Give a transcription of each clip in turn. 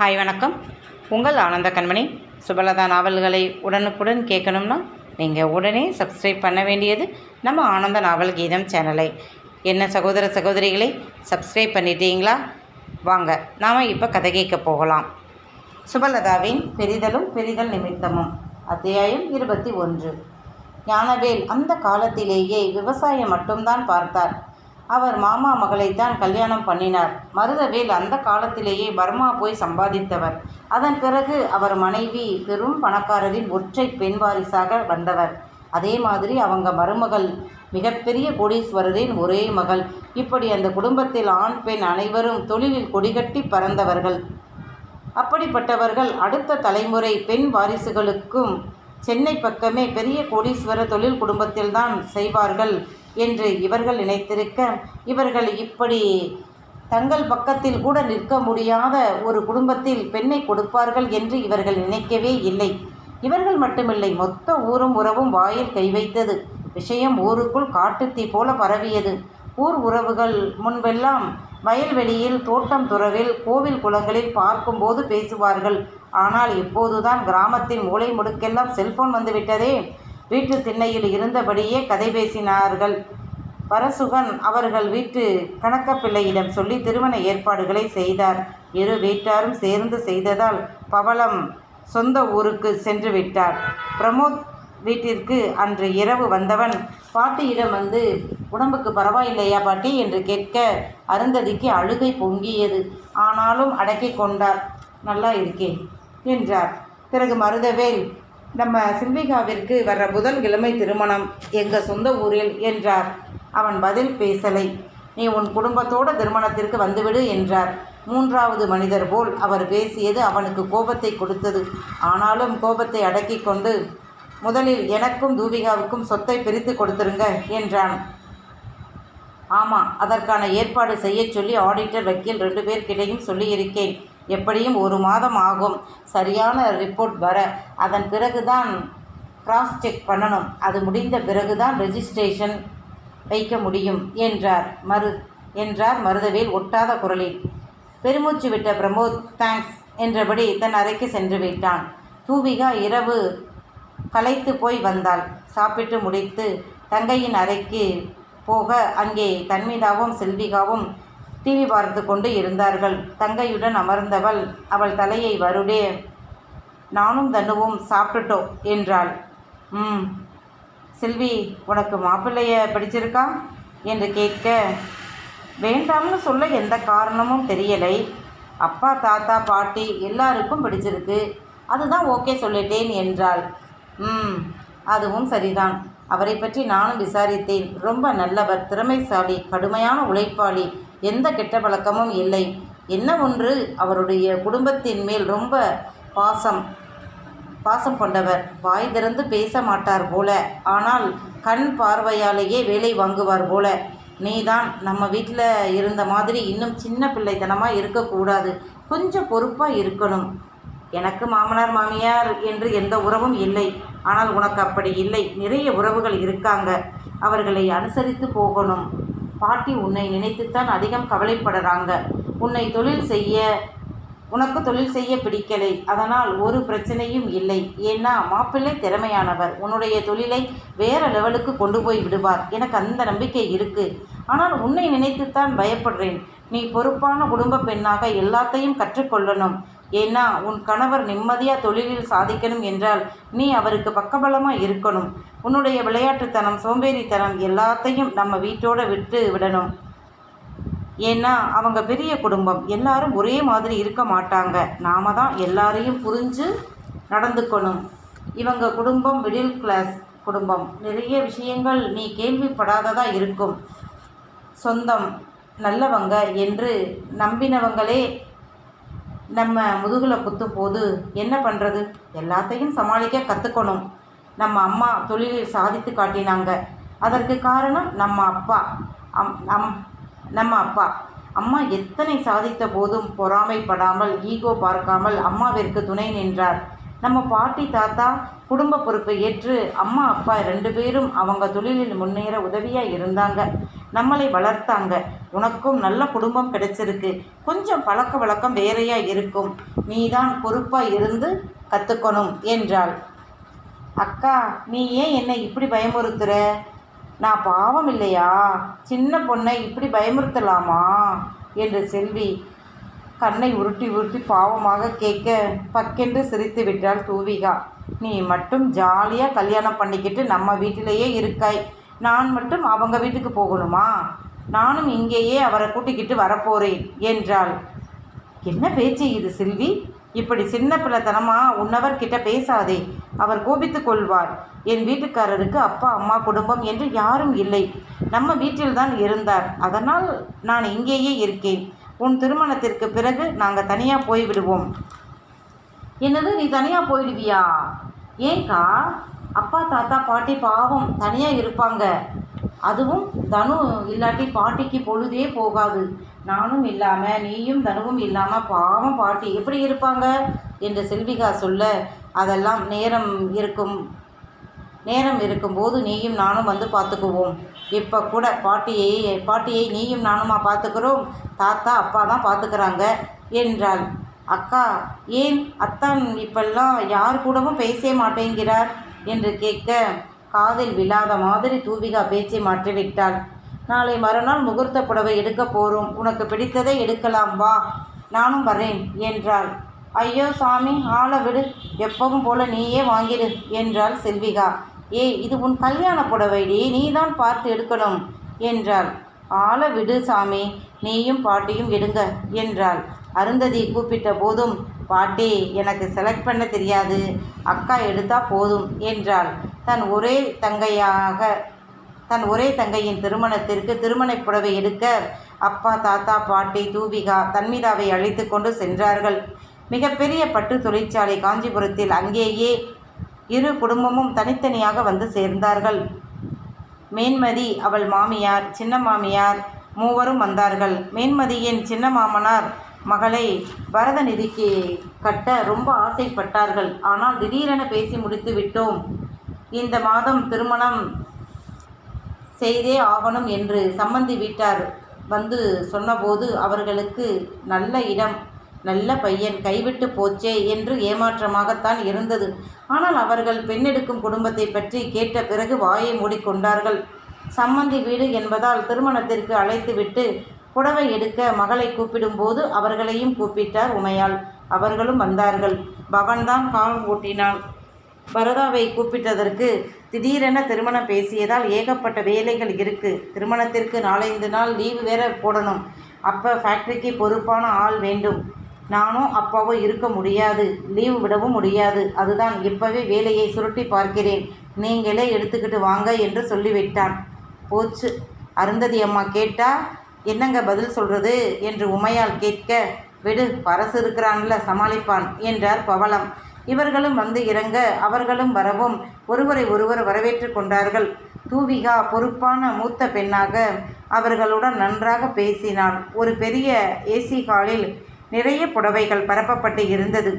Hi வணக்கம். உங்கள் ஆனந்த கண்மணி. சுபலதா நாவல்களை உடனுக்குடன் கேட்கணும்னா நீங்கள் உடனே சப்ஸ்கிரைப் பண்ண வேண்டியது நம்ம ஆனந்த நாவல் கீதம் சேனலை. என்ன சகோதர சகோதரிகளை சப்ஸ்கிரைப் பண்ணிட்டீங்களா? வாங்க நாம் இப்போ கதை கேட்க போகலாம். சுபலதாவின் பெரிதலும் பெரிதல் நிமித்தமும் அத்தியாயம் இருபத்தி ஒன்று. ஞானவேல் அந்த காலத்திலேயே விவசாயம் மட்டும்தான் பார்த்தார். அவர் மாமா மகளைத்தான் கல்யாணம் பண்ணினார். மருதவேல் அந்த காலத்திலேயே பர்மா போய் சம்பாதித்தவர். அதன் பிறகு அவர் மனைவி பெரும் பணக்காரரின் ஒற்றை பெண் வாரிசாக வந்தவர். அதே மாதிரி அவங்க மருமகள் மிகப்பெரிய கோடீஸ்வரரின் ஒரே மகள். இப்படி அந்த குடும்பத்தில் ஆண் பெண் அனைவரும் தொழிலில் கொடிகட்டி பறந்தவர்கள். அப்படிப்பட்டவர்கள் அடுத்த தலைமுறை பெண் வாரிசுகளுக்கும் சென்னை பக்கமே பெரிய கோடீஸ்வர தொழில் குடும்பத்தில்தான் செய்வார்கள். என்று இவர்கள் நினைத்திருக்க இவர்கள் இப்படி தங்கள் பக்கத்தில் கூட நிற்க முடியாத ஒரு குடும்பத்தில் பெண்ணை கொடுப்பார்கள் என்று இவர்கள் நினைக்கவே இல்லை. இவர்கள் மட்டுமில்லை மொத்த ஊரும் உறவும் வாயில் கை வைத்தது. விஷயம் ஊருக்குள் காட்டுத்தீ போல பரவியது. ஊர் உறவுகள் முன்பெல்லாம் வயல்வெளியில் தோட்டம் துறவில் கோவில் குளங்களில் பார்க்கும்போது பேசுவார்கள். ஆனால் இப்போதுதான் கிராமத்தின் மூளை முடுக்கெல்லாம் செல்போன் வந்துவிட்டதே வீட்டு திண்ணையில் இருந்தபடியே கதை பேசினார்கள். பரசுகன் அவர்கள் வீட்டு கணக்கப்பிள்ளையிடம் சொல்லி திருமண ஏற்பாடுகளை செய்தார். இரு வீட்டாரும் சேர்ந்து செய்ததால் பவளம் சொந்த ஊருக்கு சென்று விட்டார். பிரமோத் வீட்டிற்கு அன்று இரவு வந்தவன் பாட்டியிடம் வந்து உடம்புக்கு பரவாயில்லையா பாட்டி? என்று கேட்க அருந்ததிக்கு அழுகை பொங்கியது. ஆனாலும் அடக்கி கொண்டார். நல்லா இருக்கேன் என்றார். பிறகு மருதவேல் நம்ம சில்விகாவிற்கு வர்ற புதன்கிழமை திருமணம். எங்கள் சொந்த ஊரில் என்றார். அவன் பதில் பேசலை. நீ உன் குடும்பத்தோட திருமணத்திற்கு வந்துவிடு என்றார். மூன்றாவது மனிதர் போல் அவர் பேசியது அவனுக்கு கோபத்தை கொடுத்தது. ஆனாலும் கோபத்தை அடக்கி கொண்டு முதலில் எனக்கும் தூவிகாவுக்கும் சொத்தை பிரித்து கொடுத்துருங்க என்றான். ஆமாம் அதற்கான ஏற்பாடு செய்யச் சொல்லி ஆடிட்டர் வக்கீல் ரெண்டு பேர்கிட்டையும் சொல்லியிருக்கேன். எப்படியும் ஒரு மாதம் ஆகும். சரியான ரிப்போர்ட் வர. அதன் பிறகுதான் கிராஸ் செக் பண்ணணும். அது முடிந்த பிறகுதான் ரெஜிஸ்ட்ரேஷன் வைக்க முடியும் என்றார். மரு என்றார் மருதவேல் ஒட்டாத குரலில். பெருமூச்சு விட்ட பிரமோத் தேங்க்ஸ் என்றபடி தன் அறைக்கு சென்று விட்டான். தூவிகா இரவு களைத்து போய் வந்தாள். சாப்பிட்டு முடித்து தங்கையின் அறைக்கு போக அங்கே தன்மிதாவும் செல்விகாவும் டிவி பார்த்து கொண்டு இருந்தார்கள். தங்கையுடன் அமர்ந்தவள் அவள் தலையை வருடே நானும் தன்னுவும் சாப்பிட்டுட்டோம் என்றாள். ம் செல்வி உனக்கு மாப்பிள்ளைய பிடிச்சிருக்கா? என்று கேட்க வேண்டாம்னு சொல்ல எந்த காரணமும் தெரியலை. அப்பா தாத்தா பாட்டி எல்லாருக்கும் பிடிச்சிருக்கு. அதுதான் ஓகே சொல்லிட்டேன் என்றாள். ம் அதுவும் சரிதான். அவரை பற்றி நானும் விசாரித்தேன். ரொம்ப நல்லவர் திறமைசாலி கடுமையான உழைப்பாளி. எந்த கெட்ட பழக்கமும் இல்லை. என்ன ஒன்று? அவருடைய குடும்பத்தின் மேல் ரொம்ப பாசம் பாசம் கொண்டவர். வாய் திறந்து பேச மாட்டார் போல. ஆனால் கண் பார்வையாலேயே வேலை வாங்குவார் போல. நீதான் நம்ம வீட்டில் இருந்த மாதிரி இன்னும் சின்ன பிள்ளைத்தனமாக இருக்கக்கூடாது. கொஞ்சம் பொறுப்பாக இருக்கணும். எனக்கு மாமனார் மாமியார் என்று எந்த உறவும் இல்லை. ஆனால் உனக்கு அப்படி இல்லை. நிறைய உறவுகள் இருக்காங்க. அவர்களை அனுசரித்து போகணும். பாட்டி உன்னை நினைத்துத்தான் அதிகம் கவலைப்படுறாங்க. உன்னை தொழில் செய்ய உனக்கு தொழில் செய்ய பிடிக்கலை. அதனால் ஒரு பிரச்சனையும் இல்லை. ஏன்னா மாப்பிள்ளை திறமையானவர். உன்னுடைய தொழிலை வேற லெவலுக்கு கொண்டு போய் விடுவார். எனக்கு அந்த நம்பிக்கை இருக்கு. ஆனால் உன்னை நினைத்துத்தான் பயப்படுறேன். நீ பொறுப்பான குடும்ப பெண்ணாக எல்லாத்தையும் கற்றுக்கொள்ளணும். ஏன்னா உன் கணவர் நிம்மதியாக தொழிலில் சாதிக்கணும் என்றால் நீ அவருக்கு பக்கபலமாக இருக்கணும். உன்னுடைய விளையாட்டுத்தனம் சோம்பேறித்தனம் எல்லாத்தையும் நம்ம வீட்டோட விட்டு விடணும். ஏன்னா அவங்க பெரிய குடும்பம். எல்லாரும் ஒரே மாதிரி இருக்க மாட்டாங்க. நாம தான் எல்லாரையும் புரிஞ்சு நடந்துக்கணும். இவங்க குடும்பம் மிடில் கிளாஸ் குடும்பம். நிறைய விஷயங்கள் நீ கேள்விப்படாததா இருக்கும். சொந்தம் நல்லவங்க என்று நம்பினவங்களே நம்ம முதுகில் குத்தும் போது என்ன பண்ணுறது எல்லாத்தையும் சமாளிக்க கற்றுக்கணும் நம்ம அம்மா தொழிலில் சாதித்து காட்டினாங்க. அதற்கு காரணம் நம்ம அப்பா. அம் அம் நம்ம அப்பா. அம்மா எத்தனை சாதித்த போதும் பொறாமைப்படாமல் ஈகோ பார்க்காமல் அம்மாவிற்கு துணை நின்றார். நம்ம பாட்டி தாத்தா குடும்ப பொறுப்பை ஏற்று அம்மா அப்பா ரெண்டு பேரும் அவங்க தொழிலில் முன்னேற உதவியாக இருந்தாங்க. நம்மளை வளர்த்தாங்க. உனக்கும் நல்ல குடும்பம் கிடைச்சிருக்கு. கொஞ்சம் பழக்க வழக்கம் வேறையாக இருக்கும். நீதான் பொறுப்பாக இருந்து கற்றுக்கணும் என்றாள். அக்கா நீ ஏன் என்னை இப்படி பயமுறுத்துற? நான் பாவம் இல்லையா? சின்ன பொண்ணை இப்படி பயமுறுத்தலாமா? என்று செல்வி கண்ணை உருட்டி உருட்டி பாவமாக கேட்க பக்கென்று சிரித்து விட்டாள் தூவிகா. நீ மட்டும் ஜாலியாக கல்யாணம் பண்ணிக்கிட்டு நம்ம வீட்டிலேயே இருக்காய். நான் மட்டும் அவங்க வீட்டுக்கு போகணுமா? நானும் இங்கேயே அவரை கூட்டிக்கிட்டு வரப்போறேன் என்றாள். என்ன பேச்சு இது செல்வி? இப்படி சின்ன பிள்ளைத்தனமா உன்னவர் கிட்ட பேசாதே. அவர் கோபித்துக் கொள்வார். என் வீட்டுக்காரருக்கு அப்பா அம்மா குடும்பம் என்று யாரும் இல்லை. நம்ம வீட்டில்தான் இருந்தார். அதனால் நான் இங்கேயே இருக்கேன். உன் திருமணத்திற்கு பிறகு நாங்கள் தனியாக போய்விடுவோம். என்னது நீ தனியாக போயிடுவியா ஏன்க்கா அப்பா தாத்தா பாட்டி பாவம் தனியாக இருப்பாங்க. அதுவும் தனு இல்லாட்டி பாட்டிக்கு பொழுதே போகாது. நானும் இல்லாமல் நீயும் தனுவும் இல்லாமல் பாவம் பாட்டி. எப்படி இருப்பாங்க? என்று செல்விகா சொல்ல அதெல்லாம் நேரம் இருக்கும். நேரம் இருக்கும்போது நீயும் நானும் வந்து பார்த்துக்குவோம். இப்போ கூட பாட்டியை பாட்டியை நீயும் நானுமா பார்த்துக்கிறோம்? தாத்தா அப்பா தான் பார்த்துக்கிறாங்க என்றாள். அக்கா ஏன் அத்தான் இப்பெல்லாம் யார் கூடவும் பேசவே மாட்டேங்கிறார்? என்று கேட்க காதில் விழாத மாதிரி தூவிகா பேச்சை மாற்றிவிட்டாள். நாளை மறுநாள் முகூர்த்த புடவை எடுக்க போகிறோம் உனக்கு பிடித்ததை எடுக்கலாம். வா நானும் வரேன் என்றாள். ஐயோ சாமி ஆளை விடு. எப்பவும் போல நீயே வாங்கிடு என்றாள் செல்விகா. ஏய் இது உன் கல்யாண புடவைடி. நீ தான் பார்த்து எடுக்கணும் என்றாள். ஆளை விடு சாமி. நீயும் பாட்டியும் எடுங்க என்றாள். அருந்ததி கூப்பிட்ட போதும் பாட்டி எனக்கு செலக்ட் பண்ண தெரியாது. அக்கா எடுத்தா போதும் என்றாள். தன் ஒரே தங்கையாக தன் ஒரே தங்கையின் திருமணத்திற்கு திருமணப் புடவை எடுக்க அப்பா தாத்தா பாட்டி தூவிகா தன்மீதாவை அழைத்து கொண்டு சென்றார்கள். மிகப்பெரிய பட்டு தொழிற்சாலை காஞ்சிபுரத்தில் அங்கேயே இரு குடும்பமும் தனித்தனியாக வந்து சேர்ந்தார்கள். மேன்மதி அவள் மாமியார் சின்ன மாமியார் மூவரும் வந்தார்கள். மேன்மதியின் சின்ன மாமனார் மகளை பரதநிதிக்கு கட்ட ரொம்ப ஆசைப்பட்டார்கள். ஆனால் திடீரென பேசி முடித்து விட்டோம். இந்த மாதம் திருமணம் செய்தே ஆகணும் என்று சம்மந்தி வீட்டார் வந்து சொன்னபோது அவர்களுக்கு நல்ல இடம் நல்ல பையன் கைவிட்டு போச்சே என்று ஏமாற்றமாகத்தான் இருந்தது. ஆனால் அவர்கள் பெண்ணெடுக்கும் குடும்பத்தை பற்றி கேட்ட பிறகு வாயை மூடிக்கொண்டார்கள். சம்மந்தி வீடு என்பதால் திருமணத்திற்கு அழைத்துவிட்டு புடவை எடுக்க மகளை கூப்பிடும்போது அவர்களையும் கூப்பிட்டார் உமையாள் அவர்களும் வந்தார்கள். பவன்தான் கால் ஓட்டினான். பரதாவை கூப்பிட்டதற்கு திடீரென திருமணம் பேசியதால் ஏகப்பட்ட வேலைகள் இருக்குது திருமணத்திற்கு நாலஞ்சு நாள் லீவு வேற போடணும். அப்போ ஃபேக்ட்ரிக்கு பொறுப்பான ஆள் வேண்டும். நானும் அப்பாவும் இருக்க முடியாது. லீவு விடவும் முடியாது. அதுதான் இப்போவே வேலையை சுருட்டி பார்க்கிறேன். நீங்களே எடுத்துக்கிட்டு வாங்க என்று சொல்லிவிட்டான். போச்சு. அருந்ததி அம்மா கேட்டா என்னங்க பதில் சொல்கிறது என்று உமையால் கேட்க விடு பரசு இருக்கிறான்ல சமாளிப்பான் என்றார் பவளம். இவர்களும் வந்து இறங்க அவர்களும் வரவும் ஒருவரை ஒருவர் வரவேற்று கொண்டார்கள். தூவிகா பொறுப்பான மூத்த பெண்ணாக அவர்களுடன் நன்றாக பேசினாள். ஒரு பெரிய ஏசி ஹாலில் நிறைய புடவைகள் பரப்பப்பட்டு இருந்தது.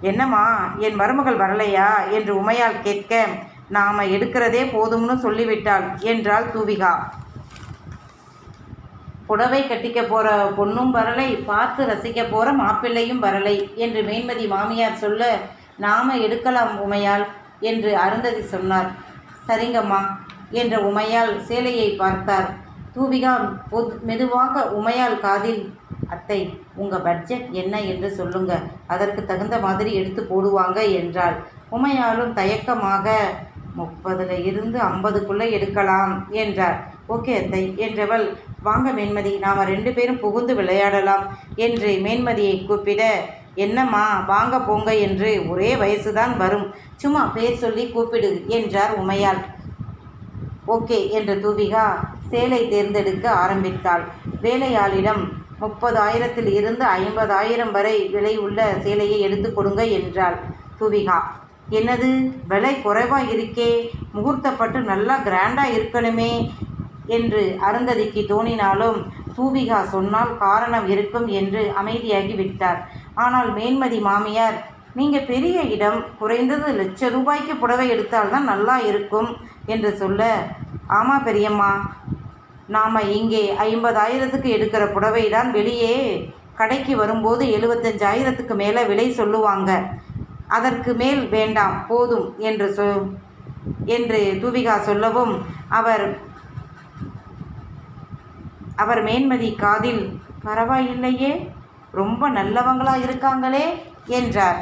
என்னம்மா என் மருமகள் வரலையா? என்று உமையால் கேட்க நாம எடுக்கிறதே போதும்னு சொல்லிவிட்டாள் என்றாள் தூவிகா. புடவை கட்டிக்க போகிற பொண்ணும் வரலை பார்த்து ரசிக்க போகிற மாப்பிள்ளையும் வரலை என்று மேன்மதி மாமியார் சொல்ல நாம எடுக்கலாம் உமையால் என்று அருந்ததி சொன்னார். சரிங்கம்மா என்ற உமையால் சேலையை பார்த்தார். தூவிகா பொது மெதுவாக உமையால் காதில் அத்தை உங்கள் பட்ஜெட் என்ன என்று சொல்லுங்க. அதற்கு தகுந்த மாதிரி எடுத்து போடுவாங்க என்றாள். உமையாலும் தயக்கமாக முப்பதுல இருந்து ஐம்பதுக்குள்ளே எடுக்கலாம் என்றார் ஓகே அத்தை என்றவள் வாங்க மேன்மதி நாம் ரெண்டு பேரும் புகுந்து விளையாடலாம் என்று மேன்மதியை கூப்பிட என்னம்மா வாங்க போங்க என்று ஒரே வயசுதான் வரும். சும்மா பேர் சொல்லி கூப்பிடு என்றார் உமையாள். ஓகே என்று தூவிகா சேலை தேர்ந்தெடுக்க ஆரம்பித்தாள். வேலையாளிடம் முப்பதாயிரத்தில் இருந்து ஐம்பதாயிரம் வரை விலை உள்ள சேலையை எடுத்து கொடுங்க என்றாள் தூவிகா. என்னது? விலை குறைவாக இருக்கே முகூர்த்தப்பட்டு நல்லா கிராண்டாக இருக்கணுமே என்று அருந்ததிக்கு தோணினாலும் தூவிகா சொன்னால் காரணம் இருக்கும் என்று அமைதியாகி விட்டார். ஆனால் மேன்மதி மாமியார் நீங்கள் பெரிய இடம் குறைந்தது லட்ச ரூபாய்க்கு புடவை எடுத்தால்தான் நல்லா இருக்கும் என்று சொல்ல ஆமாம் பெரியம்மா நாம் இங்கே ஐம்பதாயிரத்துக்கு எடுக்கிற புடவை தான் வெளியே கடைக்கு வரும்போது எழுபத்தஞ்சாயிரத்துக்கு மேலே விலை சொல்லுவாங்க. அதற்கு மேல் வேண்டாம் போதும் என்று சொ என்று தூவிகா சொல்லவும் அவர் அவர் மேன்மதி காதில் பரவாயில்லையே ரொம்ப நல்லவங்களா இருக்காங்களே என்றார்.